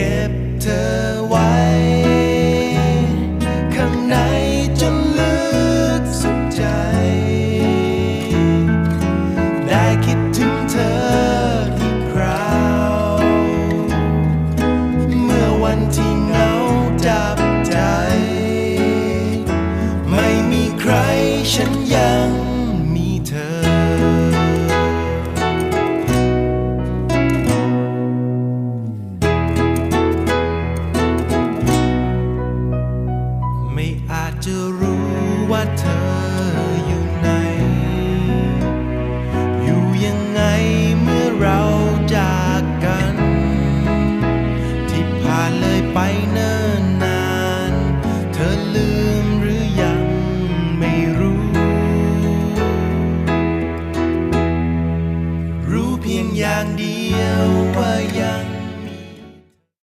เก็บเธอไว้ ข้างในจนลึกสุดใจ ได้คิดถึงเธออีกคราว เมื่อวันที่เหงาจับใจ ไม่มีใครฉันยัง ไม่อาจจะรู้ว่าเธออยู่ไหน อยู่ยังไงเมื่อเราจากกัน ที่ผ่านเลยไปเนิ่นนาน เธอลืมหรือยังไม่รู้ รู้เพียงอย่างเดียวว่ายัง